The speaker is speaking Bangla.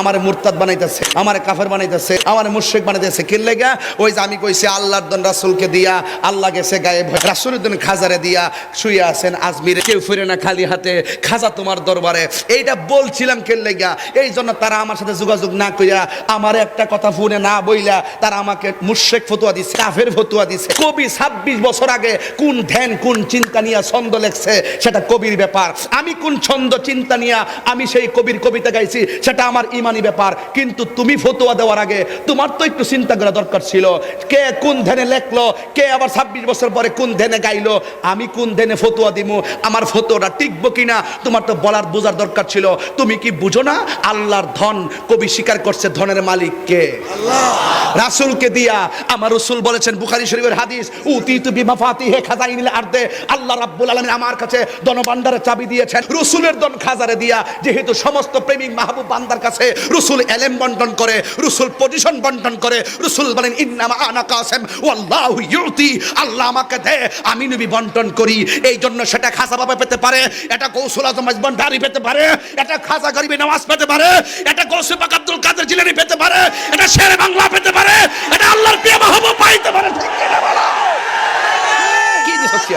আমার মুরতাদ বানাইতেছে, আমার কাফের বানাইতেছে, আমার মুর্শেক বানাইতেছে। কি লেগা? ওই যে আমি কইছি, আল্লাহর দন রাসূলকে দিয়া, আল্লাহ গেছে গায়ে রাসূলের দন খাজারে দিয়া শুয়ে আছেন আজমিরে। কেউ ফিরে না খালি হাতে, খাজা তোমার দরবারে। এইটা বলছিলাম কে লেগা? এই জন্য তারা আমার সাথে যোগাযোগ না কইরা আমার একটা কথা ফোনে না বইলা তারা আমাকে মুর্শেক ফতুয়া দিছে, কাফের ফতুয়া দিছে। কবি ছাব্বিশ বছর আগে কোন ধ্যান, কোন চিন্তা নিয়ে ছন্দ লেখছে, সেটা কবির ব্যাপার। আমি কোন ছন্দ, চিন্তা নিয়ে আমি সেই কবির কবিতা গাইছি, সেটা আমার ইমানি ব্যাপার, কিন্তু তুমি ফতোয়া দেওয়ার আগে তোমার তো একটু চিন্তা করা দরকার ছিল, কে কোন ধ্যানে লেখলো, কে আবার ছাব্বিশ বছর পরে কোন ধ্যানে গাইলো, আমি কোন ধ্যানে ফতোয়া দিমু, আমার ফতুয়াটা টিকবো কিনা, তোমার তো বলার বোঝার দরকার ছিল, তুমি কি বুঝো না আল্লাহর ধন কবি স্বীকার করছে ধনের মালিক কে রাসূলকে দিয়া, আমার রসুল বলেছেন বুখারী শরীফের হাদিস উতি তু বিমা ফাতিহে খাজাইনিল আরদে আল্লাহ রাব্বুল আলামিন আমার কাছে ধনভাণ্ডারের চাবি দিয়েছেন, রসুলের ধন খাজারে দিয়া, যেহেতু সমস্ত প্রেমিক মাহবুব বান্দার কাছে রসুল এলেম বন্টন করে, রসুল পজিশন বন্টন করে, রসুল বলেন, ইন্নামা আনা কাসেম, ওয়াল্লাহু ইউতি আল্লাহ আমাকে দে, আমি নবী বন্টন করি। এই জন্য সেটা খাজা বাবা পেতে পারে, এটা কৌশল আজম ভান্ডারি পেতে পারে, এটা খাজা গরিবে নামাজ পেতে পারে, এটা গৌসে পাক আব্দুল কাদের জিলানি পেতে পারে, এটা শেরে বাংলা পাইতে পারে ঠিক কিনা বলো? কি দিচ্ছি